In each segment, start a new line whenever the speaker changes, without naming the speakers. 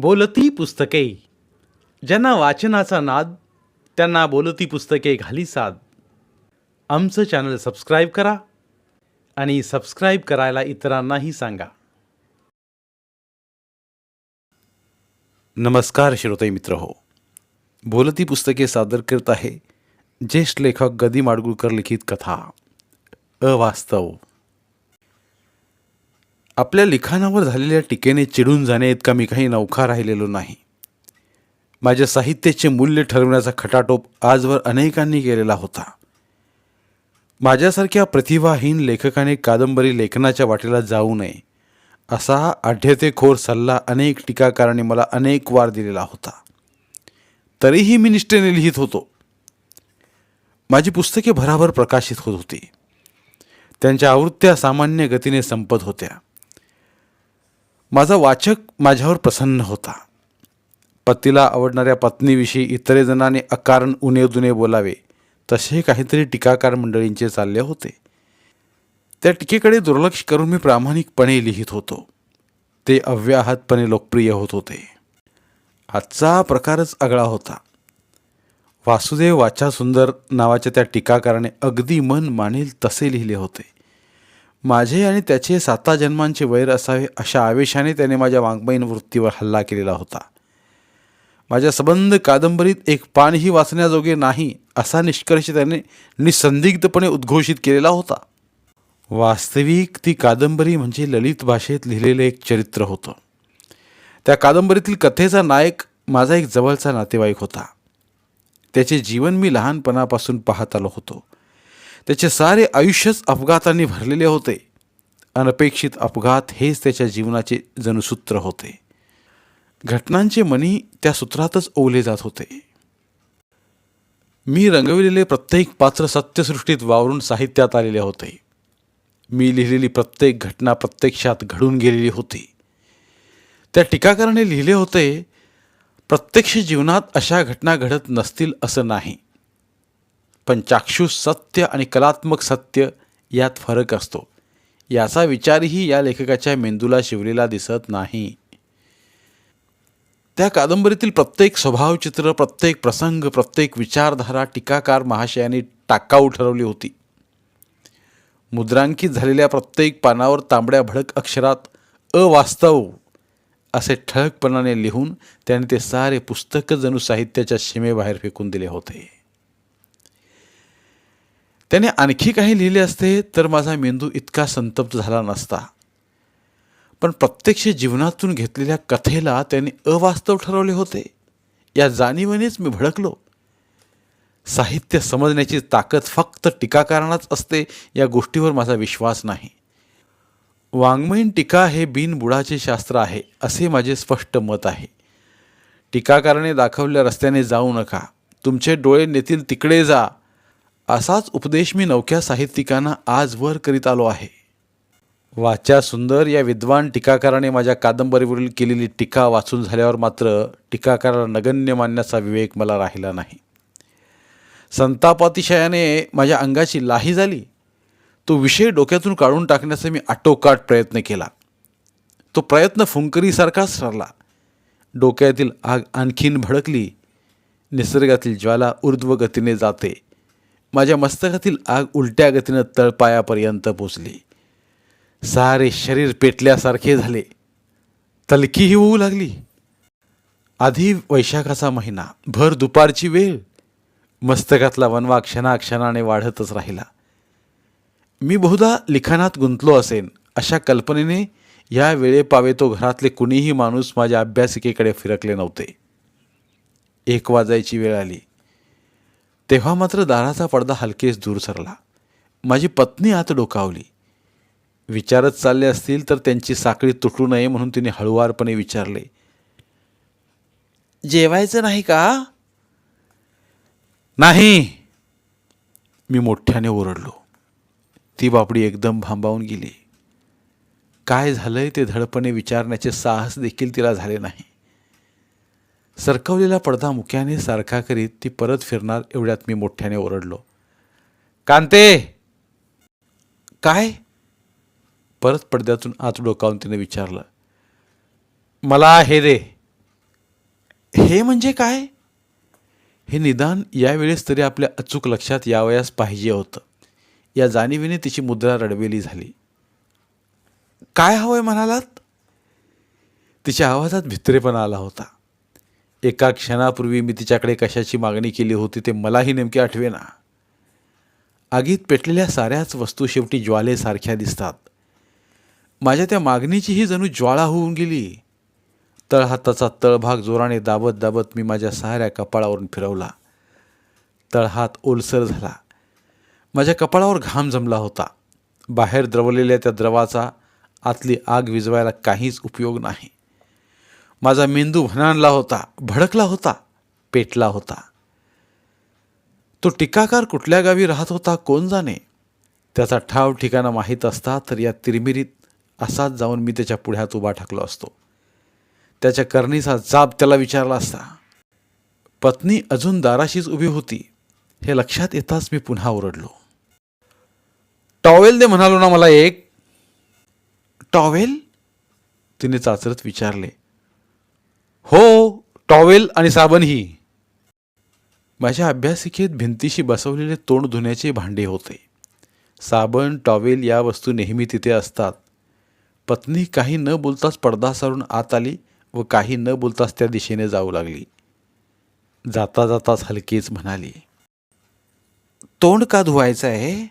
बोलती पुस्तके. ज्यांना वाचनाचा नाद त्यांना बोलती पुस्तके घाली साद. आमचं चॅनल सबस्क्राईब करा आणि सबस्क्राईब करायला इतरांनाही सांगा. नमस्कार श्रोते मित्र हो. बोलती पुस्तके सादर करत आहे ज्येष्ठ लेखक गदी माडगुळकर लिखित कथा. अवास्तव. आपल्या लिखाणावर झालेल्या टीकेने चिडून जाणे इतका मी काही नौखा राहिलेलो नाही. माझ्या साहित्याचे मूल्य ठरवण्याचा खटाटोप आजवर अनेकांनी केलेला होता. माझ्यासारख्या प्रतिभाहीन लेखकाने कादंबरी लेखनाच्या वाटेला जाऊ नये असा आढ्यतेखोर सल्ला अनेक टीकाकारांनी मला अनेक वार दिलेला होता. तरीही मी निष्ठेने लिहित होतो. माझी पुस्तके भराभर प्रकाशित होत होती. त्यांच्या आवृत्त्या सामान्य गतीने संपत होत्या. माझा वाचक माझ्यावर प्रसन्न होता. पतीला आवडणाऱ्या पत्नीविषयी इतरे जणांनी अकारण उणे दुने बोलावे तसे काहीतरी टीकाकार मंडळींचे चालले होते. त्या टीकेकडे दुर्लक्ष करून मी प्रामाणिकपणे लिहित होतो. ते अव्याहतपणे लोकप्रिय होत होते. आजचा प्रकारच आगळा होता. वासुदेव वाचा सुंदर नावाच्या त्या टीकाकाराने अगदी मन मानेल तसे लिहिले होते. माझे आणि त्याचे साता जन्मांचे वैर असावे अशा आवेशाने त्याने माझ्या वाङ्मयीन वृत्तीवर हल्ला केलेला होता. माझ्या सबंध कादंबरीत एक पानही वाचण्याजोगे नाही असा निष्कर्ष त्याने निसंदिग्धपणे उद्घोषित केलेला होता. वास्तविक ती कादंबरी म्हणजे ललित भाषेत लिहिलेले एक चरित्र होतं. त्या कादंबरीतील कथेचा नायक माझा एक जवळचा नातेवाईक होता. त्याचे जीवन मी लहानपणापासून पाहत आलो होतो. त्याचे सारे आयुष्यच अपघातांनी भरलेले होते. अनपेक्षित अपघात हेच त्याच्या जीवनाचे जनसूत्र होते. घटनांचे मनी त्या सूत्रातच ओवले जात होते. मी रंगविलेले प्रत्येक पात्र सत्यसृष्टीत वावरून साहित्यात आलेले होते. मी लिहिलेली प्रत्येक घटना प्रत्यक्षात घडून गेलेली होती. त्या टीकाकाराने लिहिले होते प्रत्यक्ष जीवनात अशा घटना घडत नसतील असं नाही. पण चाक्षुष सत्य आणि कलात्मक सत्य यात फरक असतो. याचा विचारही या लेखकाच्या मेंदूला शिवलेला दिसत नाही. त्या कादंबरीतील प्रत्येक स्वभावचित्र प्रत्येक प्रसंग प्रत्येक विचारधारा टीकाकार महाशयाने टाकाऊ ठरवली होती. मुद्रांकित झालेल्या प्रत्येक पानावर तांबड्या भडक अक्षरात अवास्तव असे ठळकपणाने लिहून त्याने ते सारे पुस्तक जणू साहित्याच्या सीमेबाहेर फेकून दिले होते. त्याने आणखी काही लिहिले असते तर माझा मेंदू इतका संतप्त झाला नसता. पण प्रत्यक्ष जीवनातून घेतलेल्या कथेला त्याने अवास्तव ठरवले होते. या जाणीवेनेच मी भडकलो. साहित्य समजण्याची ताकद फक्त टीकाकारांनाच असते या गोष्टीवर माझा विश्वास नाही. वाङ्मयीन टीका हे बिनबुडाचे शास्त्र आहे असे माझे स्पष्ट मत आहे. टीकाकाराने दाखवल्या रस्त्याने जाऊ नका. तुमचे डोळे नेतील तिकडे जा. असाच उपदेश मी नवख्या साहित्यिकांना आजवर करीत आलो आहे. वाचा सुंदर या विद्वान टीकाकाराने माझ्या कादंबरीवरील केलेली टीका वाचून झाल्यावर मात्र टीकाकाराला नगण्य मानण्याचा विवेक मला राहिला नाही. संतापातिशयाने माझ्या अंगाची लाही झाली. तो विषय डोक्यातून काढून टाकण्याचा मी आटोकाट प्रयत्न केला. तो प्रयत्न फुंकरीसारखाच ठरला डोक्यातील आग आणखीन भडकली. निसर्गातील ज्वाला ऊर्ध्व गतीने जाते. माझ्या मस्तकातील आग उलट्या गतीनं तळपायापर्यंत पोचली. सारे शरीर पेटल्यासारखे झाले. तलकीही होऊ लागली. आधी वैशाखाचा महिना भर दुपारची वेळ. मस्तकातला वनवा क्षणाक्षणाने वाढतच राहिला. मी बहुधा लिखाणात गुंतलो असेन अशा कल्पनेने या वेळेपावे तो घरातले कुणीही माणूस माझ्या अभ्यासिकेकडे फिरकले नव्हते. एक वाजायची वेळ आली. तेव्हा मात्र दाराचा पडदा हलकेच दूर सरला. माझी पत्नी आत डोकावली. विचारत चालले असतील तर त्यांची साखळी तुटू नये म्हणून तिने हळुवारपणे विचारले. जेवायचं नाही का? नाही. मी मोठ्याने ओरडलो. ती बापडी एकदम भांबावून गेली. काय झालंय ते धडपणे विचारण्याचे साहस देखील तिला झाले नाही. सरकवलेला पडदा मुक्याने सारखा करीत ती परत फिरणार एवढ्यात मी मोठ्याने ओरडलो. कांते! काय? परत पडद्यातून आत डोकावून तिने विचारलं. मला हे दे हे म्हणजे काय? हे निदान यावेळेस तरी आपल्या अचूक लक्षात यावयास पाहिजे होतं. या जाणीवीने तिची मुद्रा रडवेली झाली. काय हवंय म्हणालात? तिच्या आवाजात भित्रेपणा आला होता. एका क्षणापूर्वी मी तिच्याकडे कशाची मागणी केली होती ते मलाही नेमके आठवेना. आगीत पेटलेल्या साऱ्याच वस्तू शेवटी ज्वालेसारख्या दिसतात. माझ्या त्या मागणीचीही जणू ज्वाळा होऊन गेली. तळहाताचा तळभाग जोराने दाबत दाबत मी माझ्या साऱ्या कपाळावरून फिरवला. तळहात ओलसर झाला. माझ्या कपाळावर घाम जमला होता. बाहेर द्रवलेल्या त्या द्रवाचा आतली आग विझवायला काहीच उपयोग नाही. माझा मेंदू भनानला होता भडकला होता पेटला होता. तो टीकाकार कुठल्या गावी राहत होता कोण जाणे? त्याचा ठाव ठिकाणा माहीत असता तर या तिरमिरीत असाच जाऊन मी त्याच्या पुढ्यात उभा ठाकलो असतो. त्याच्या करणीचा जाब त्याला विचारला असता. पत्नी अजून दाराशीच उभी होती. हे लक्षात येताच मी पुन्हा ओरडलो. टॉवेल दे म्हणालो ना मला एक. टॉवेल? तिने चाचरत विचारले. हो टॉवेल आणि साबणही माझ्या अभ्यासिकेत भिंतीशी बसवलेले तोंड धुण्याचे भांडे होते. साबण टॉवेल या वस्तू नेहमी तिथे असतात. पत्नी काही न बोलताच पडदा सारून आत आली व काही न बोलताच त्या दिशेने जाऊ लागली. जाता जाताच हलकीच म्हणाली तोंड का धुवायचं आहे?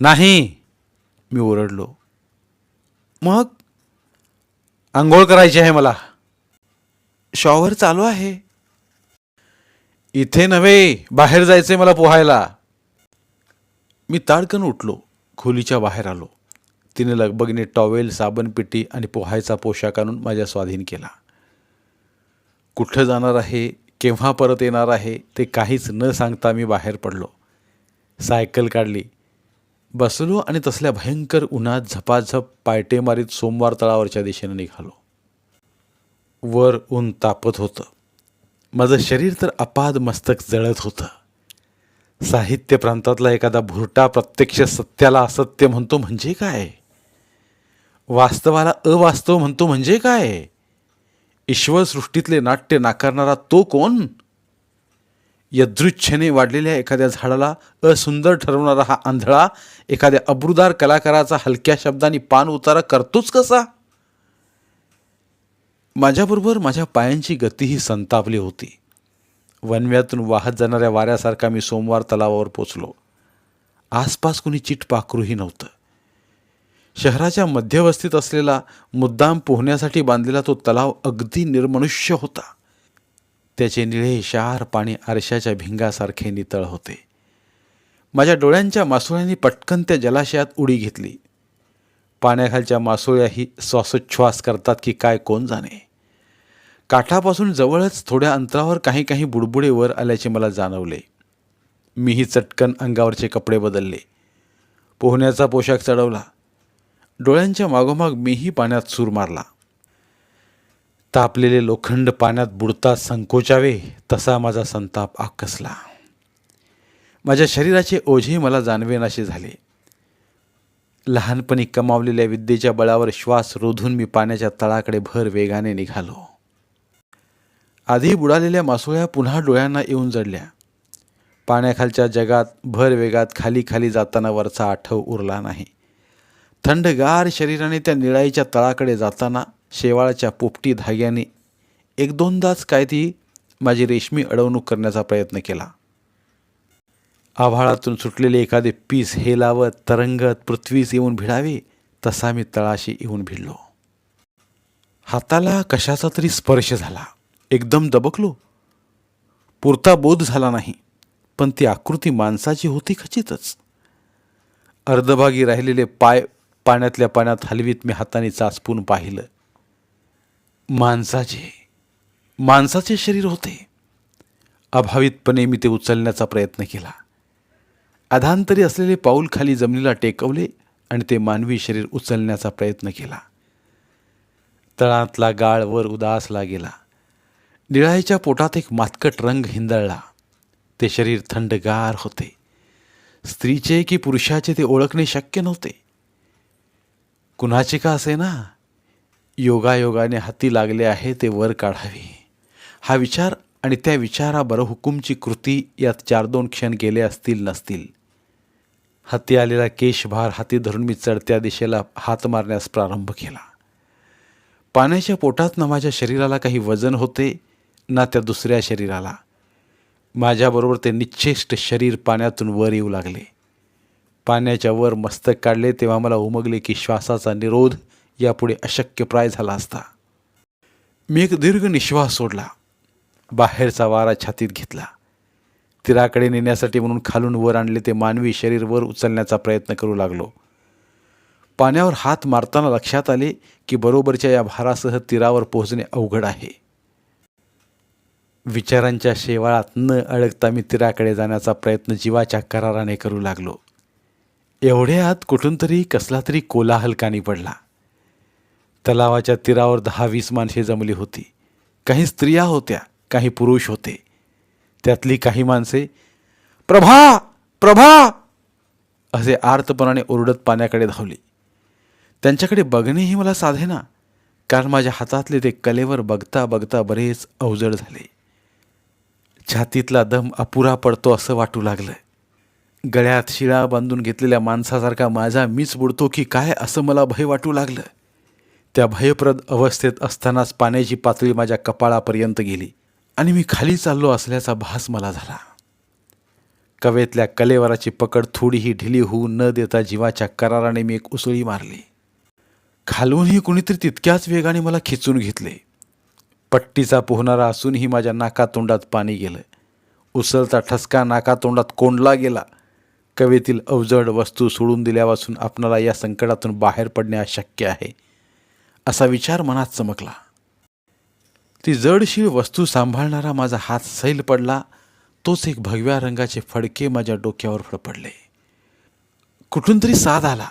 नाही मी ओरडलो. मग? आंघोळ करायची आहे मला. शॉवर चालू आहे. इथे नव्हे बाहेर जायचंय मला पोहायला. मी ताडकन उठलो खोलीच्या बाहेर आलो. तिने लगबगीने टॉवेल साबणपेटी आणि पोहायचा पोशाख आणून माझ्या स्वाधीन केला. कुठं जाणार आहे केव्हा परत येणार आहे ते काहीच न सांगता मी बाहेर पडलो. सायकल काढली. बसलो आणि तसल्या भयंकर उन्हात झपाझप पायटे मारीत सोमवार तळावरच्या दिशेने निघालो. वर ऊन तापत होतं. माझं शरीर तर अपाद मस्तक जळत होतं. साहित्य प्रांतातला एखादा भुरटा प्रत्यक्ष सत्याला असत्य म्हणतो म्हणजे काय? वास्तवाला अवास्तव म्हणतो म्हणजे काय? ईश्वरसृष्टीतले नाट्य नाकारणारा तो कोण? यदृच्छेने वाढलेल्या एखाद्या झाडाला असुंदर ठरवणारा हा आंधळा एखाद्या अब्रुदार कलाकाराचा हलक्या शब्दांनी पान उतारा करतोच कसा? माझ्याबरोबर माझ्या पायांची गतीही संतापली होती. वनव्यातून वाहत जाणाऱ्या वाऱ्यासारखा मी सोमवार तलावावर पोचलो. आसपास कुणी चिटपाखरूही नव्हतं. शहराच्या मध्यवस्थित असलेला मुद्दाम पोहण्यासाठी बांधलेला तो तलाव अगदी निर्मनुष्य होता. त्याचे निळे शार पाणी आरशाच्या भिंगासारखे नितळ होते. माझ्या डोळ्यांच्या मासुळ्यांनी पटकन त्या जलाशयात उडी घेतली. पाण्याखालच्या मासोळ्याही श्वासोच्छ्वास करतात की काय कोण जाणे? काठापासून जवळच थोड्या अंतरावर काही काही बुडबुडे वर आल्याचे मला जाणवले. मीही चटकन अंगावरचे कपडे बदलले. पोहण्याचा पोशाख चढवला. डोळ्यांच्या मागोमाग मीही पाण्यात सूर मारला. तापलेले लोखंड पाण्यात बुडता संकोचावे तसा माझा संताप आकसला. माझ्या शरीराचे ओझे मला जाणवेनाशे झाले. लहानपणी कमावलेल्या विद्येच्या बळावर श्वास रोधून मी पाण्याच्या तळाकडे भर वेगाने निघालो. आधी बुडालेल्या मासोळ्या पुन्हा डोळ्यांना येऊन जडल्या. पाण्याखालच्या जगात भर वेगात खाली खाली जाताना वरचा आठव उरला नाही. थंडगार शरीराने त्या निळाईच्या तळाकडे जाताना शेवाळाच्या पोपटी धाग्याने एक दोनदाच काय ती माझी रेशमी अडवणूक करण्याचा प्रयत्न केला. आभाळातून सुटलेले एखादे पीस हेलावत तरंगत पृथ्वीस येऊन भिडावे तसा मी तळाशी येऊन भिडलो. हाताला कशाचा तरी स्पर्श झाला. एकदम दबकलो. पुरता बोध झाला नाही पण ती आकृती माणसाची होती खचितच. अर्धभागी राहिलेले पाय पाण्यातल्या पाण्यात हलवीत मी हाताने चाचपून पाहिलं. माणसाचे माणसाचे शरीर होते. अभावितपणे मी ते उचलण्याचा प्रयत्न केला. अधांतरी असलेले पाऊल खाली जमिनीला टेकवले आणि ते मानवी शरीर उचलण्याचा प्रयत्न केला. तळातला गाळ वर उदासला गेला. निळाईच्या पोटात एक मातकट रंग हिंदळला. ते शरीर थंडगार होते. स्त्रीचे की पुरुषाचे ते ओळखणे शक्य नव्हते. कुणाचे का असे ना योगायोगाने हाती लागले आहे ते वर काढावे. हा विचार आणि त्या विचाराबरं हुकुमची कृती यात चार दोन क्षण गेले असतील नसतील. हाती आलेला केशभार हाती धरून मी चढत्या दिशेला हात मारण्यास प्रारंभ केला. पाण्याच्या पोटात ना माझ्या शरीराला काही वजन होते ना त्या दुसऱ्या शरीराला. माझ्याबरोबर ते निश्चेष्ट शरीर पाण्यातून वर येऊ लागले. पाण्याच्या वर मस्तक काढले तेव्हा मला उमगले की श्वासाचा निरोध यापुढे अशक्यप्राय झाला असता. मी एक दीर्घ निश्वास सोडला. बाहेरचा वारा छातीत घेतला. तीराकडे नेण्यासाठी म्हणून खालून वर आणले ते मानवी शरीर वर उचलण्याचा प्रयत्न करू लागलो. पाण्यावर हात मारताना लक्षात आले की बरोबरच्या या भारासह तीरावर पोहोचणे अवघड आहे. विचारांच्या शेवाळात न अडकता मी तीराकडे जाण्याचा प्रयत्न जीवाच्या कराराने करू लागलो. एवढ्यात कुठून तरी कसला तरी कोलाहल कानी पडला. तलावाच्या तीरावर दहा वीस माणसे जमली होती. काही स्त्रिया होत्या. काही पुरुष होते. त्यातली काही माणसे प्रभा प्रभा! असे आर्तपणाने ओरडत पाण्याकडे धावली. त्यांच्याकडे बघणेही मला साधेना कारण माझ्या हातातले ते कलेवर बघता बघता बरेच अवजड झाले. छातीतला दम अपुरा पडतो असं वाटू लागलं गळ्यात शिळा बांधून घेतलेल्या माणसासारखा माझा मीच बुडतो की काय असं मला भय वाटू लागलं? त्या भयप्रद अवस्थेत असतानाच पाण्याची पातळी माझ्या कपाळापर्यंत गेली. आणि मी खाली चाललो असल्याचा भास मला झाला. कवेतल्या कलेवराची पकड थोडीही ढिली होऊ न देता जीवाच्या कराराने मी एक उसळी मारली. खालूनही कुणीतरी तितक्याच वेगाने मला खिचून घेतले. पट्टीचा पोहणारा असूनही माझ्या नाकातोंडात पाणी गेलं. उसळता ठसका नाकातोंडात कोंडला गेला. कवेतील अवजड वस्तू सोडून दिल्यापासून आपणाला या संकटातून बाहेर पडणे अशक्य आहे. असा विचार मनात चमकला. ती जडशीळ वस्तू सांभाळणारा माझा हात सैल पडला तोच एक भगव्या रंगाचे फडके माझ्या डोक्यावर फडपडले. कुठून तरी साध आला.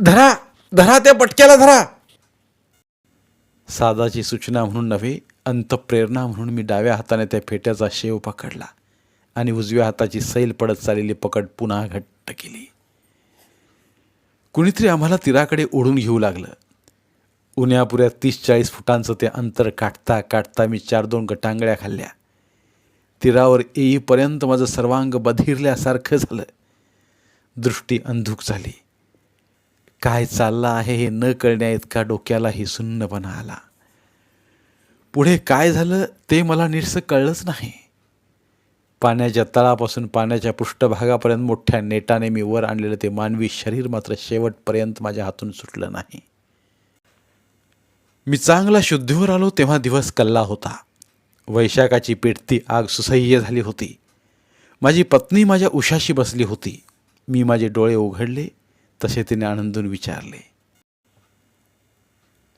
धरा धरा त्या पटक्याला धरा. सादाची सूचना म्हणून नव्हे अंतप्रेरणा म्हणून मी डाव्या हाताने त्या फेट्याचा शेव पकडला आणि उजव्या हाताची सैल पडत चाललेली पकड पुन्हा घट्ट केली. कुणीतरी आम्हाला तीराकडे ओढून घेऊ लागलं. उन्यापुऱ्या तीस चाळीस फुटांचं ते अंतर काटता काटता मी चार दोन गटांगळ्या खाल्ल्या. तीरावर येईपर्यंत माझं सर्वांग बधिरल्यासारखं झालं. दृष्टी अंधुक झाली. काय चाललं आहे हे न कळण्या इतका डोक्यालाही सुन्नपणा आला. पुढे काय झालं ते मला नीटसं कळलंच नाही. पाण्याच्या तळापासून पाण्याच्या पृष्ठभागापर्यंत मोठ्या नेटाने मी वर आणलेलं ते मानवी शरीर मात्र शेवटपर्यंत माझ्या हातून सुटलं नाही. मी चांगला शुद्धीवर आलो तेव्हा दिवस कल्ला होता. वैशाखाची पेटती आग सुसह्य झाली होती. माझी पत्नी माझ्या उशाशी बसली होती. मी माझे डोळे उघडले तसे तिने आनंदून विचारले.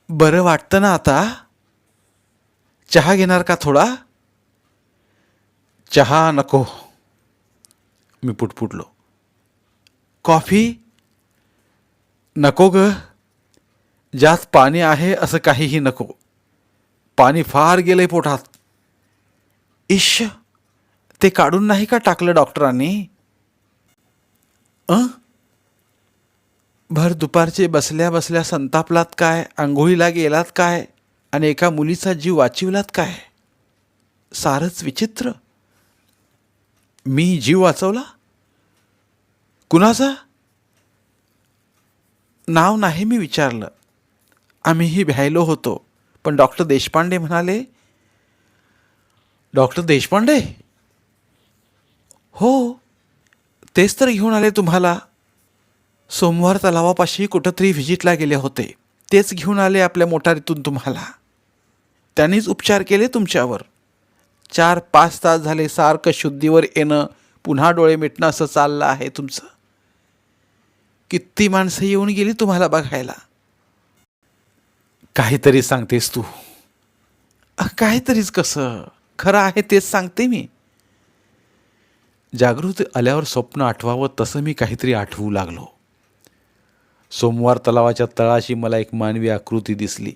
बरं वाटतं ना आता? चहा घेणार का थोडा? चहा नको. मी पुटपुटलो. कॉफी? नको ग. ज्यात पाणी आहे असं काहीही नको. पाणी फार गेलंय पोटात. इश ते काढून नाही का टाकलं डॉक्टरांनी? अ? भर दुपारचे बसल्या बसल्या संतापलात काय? आंघोळीला गेलात काय? आणि एका मुलीचा जीव वाचविलात काय? सारच विचित्र. मी जीव वाचवला? कुणाचा? नाव नाही मी विचारलं. आम्हीही भ्यायलो होतो. पण डॉक्टर देशपांडे म्हणाले डॉक्टर देशपांडे? हो तेच तर घेऊन आले तुम्हाला. सोमवार तलावापाशी कुठंतरी व्हिजिटला गेले होते. तेच घेऊन आले आपल्या मोटारीतून तुम्हाला. त्यांनीच उपचार केले तुमच्यावर. चार पाच तास झाले सारखं शुद्धीवर येणं पुन्हा डोळे मिटणं असं चाललं आहे तुमचं. किती माणसं येऊन गेली तुम्हाला बघायला. काहीतरी सांगतेस तू. काहीतरीच कसं? खरं आहे तेच सांगते मी. जागृती आल्यावर स्वप्न आठवावं तसं मी काहीतरी आठवू लागलो. सोमवार तलावाच्या तळाशी मला एक मानवी आकृती दिसली.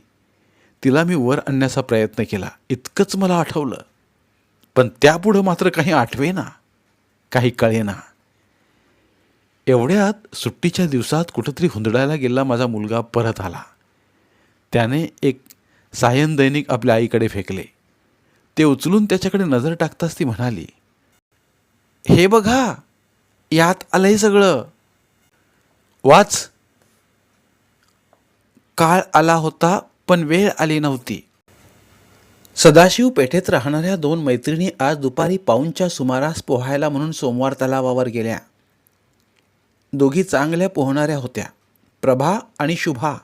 तिला मी वर आणण्याचा प्रयत्न केला. इतकंच मला आठवलं. पण त्यापुढं मात्र काही आठवेना. काही कळेना. एवढ्यात सुट्टीच्या दिवसात कुठंतरी हुंदडायला गेला माझा मुलगा परत आला. त्याने एक सायन दैनिक आपल्या आईकडे फेकले. ते उचलून त्याच्याकडे नजर टाकताच ती म्हणाली हे बघा यात आलंय सगळं. वाच. काळ आला होता पण वेळ आली नव्हती. सदाशिव पेठेत राहणाऱ्या दोन मैत्रिणी आज दुपारी पाऊनच्या सुमारास पोहायला म्हणून सोमवार तलावावर गेल्या. दोघी चांगल्या पोहणाऱ्या होत्या. प्रभा आणि शुभा.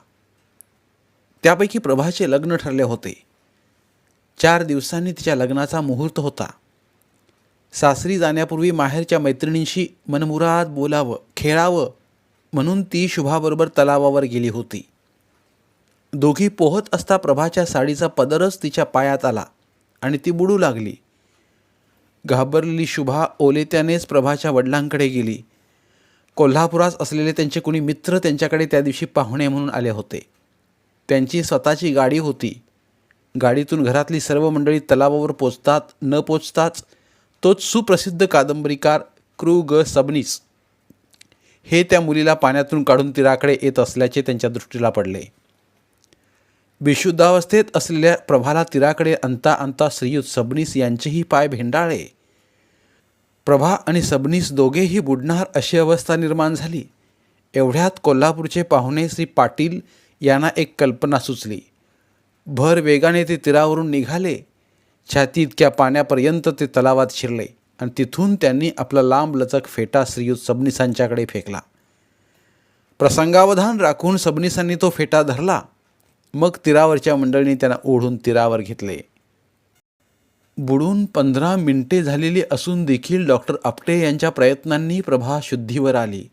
त्यापैकी प्रभाचे लग्न ठरले होते. चार दिवसांनी तिच्या लग्नाचा मुहूर्त होता. सासरी जाण्यापूर्वी माहेरच्या मैत्रिणींशी मनमुराद बोलावं खेळावं म्हणून ती शुभाबरोबर तलावावर गेली होती. दोघी पोहत असता प्रभाच्या साडीचा पदरच तिच्या पायात आला आणि ती बुडू लागली. घाबरलेली शुभा ओलेत्यानेच प्रभाच्या वडिलांकडे गेली. कोल्हापुरात असलेले त्यांचे कुणी मित्र त्यांच्याकडे त्या दिवशी पाहुणे म्हणून आले होते. त्यांची स्वतःची गाडी होती. गाडीतून घरातली सर्व मंडळी तलावावर पोचतात न पोचताच तोच सुप्रसिद्ध कादंबरीकार क्रू ग सबनीस हे त्या मुलीला पाण्यातून काढून तिराकडे येत असल्याचे त्यांच्या दृष्टीला पडले. बेशुद्धावस्थेत असलेल्या प्रभाला तीराकडे अंता अंता श्रीयुत सबनीस यांचेही पाय भेंडाळे. प्रभा आणि सबनीस दोघेही बुडणार अशी अवस्था निर्माण झाली. एवढ्यात कोल्हापूरचे पाहुणे श्री पाटील यांना एक कल्पना सुचली. भर वेगाने ते तीरावरून निघाले. छाती इतक्या पाण्यापर्यंत ते तलावात शिरले आणि तिथून त्यांनी आपला लांब लचक फेटा श्रीयुत सबनीसांच्याकडे फेकला. प्रसंगावधान राखून सबनीसांनी तो फेटा धरला. मग तीरावरच्या मंडळींनी त्यांना ओढून तीरावर घेतले. बुडून पंधरा मिनिटे झालेली असून देखील डॉक्टर आपटे यांच्या प्रयत्नांनी प्रभा शुद्धीवर आली.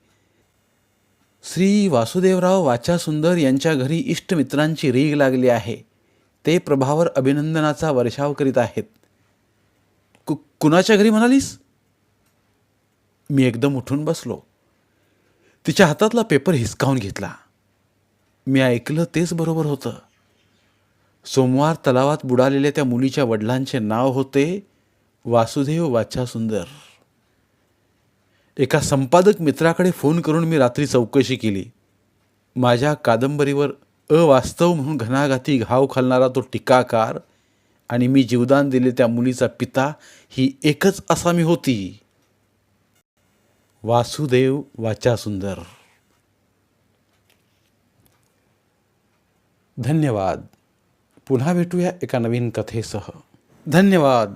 श्री वासुदेवराव वाचा सुंदर यांच्या घरी इष्टमित्रांची रीग लागली आहे. ते प्रभावर अभिनंदनाचा वर्षाव करीत आहेत. कु कुणाच्या घरी म्हणालीस? मी एकदम उठून बसलो. तिच्या हातातला पेपर हिसकावून घेतला. मी ऐकलं तेच बरोबर होतं. सोमवार तलावात बुडालेल्या त्या मुलीच्या वडिलांचे नाव होते वासुदेव वाचा सुंदर एका संपादक मित्राकडे फोन करून मी रात्री चौकशी केली. माझ्या कादंबरीवर अवास्तव म्हणून घणाघाती घाव घालणारा तो टीकाकार आणि मी जीवदान दिले त्या मुलीचा पिता ही एकच असामी होती. वासुदेव वाचा सुंदर. धन्यवाद. पुन्हा भेटूया एका नवीन कथेसह. धन्यवाद.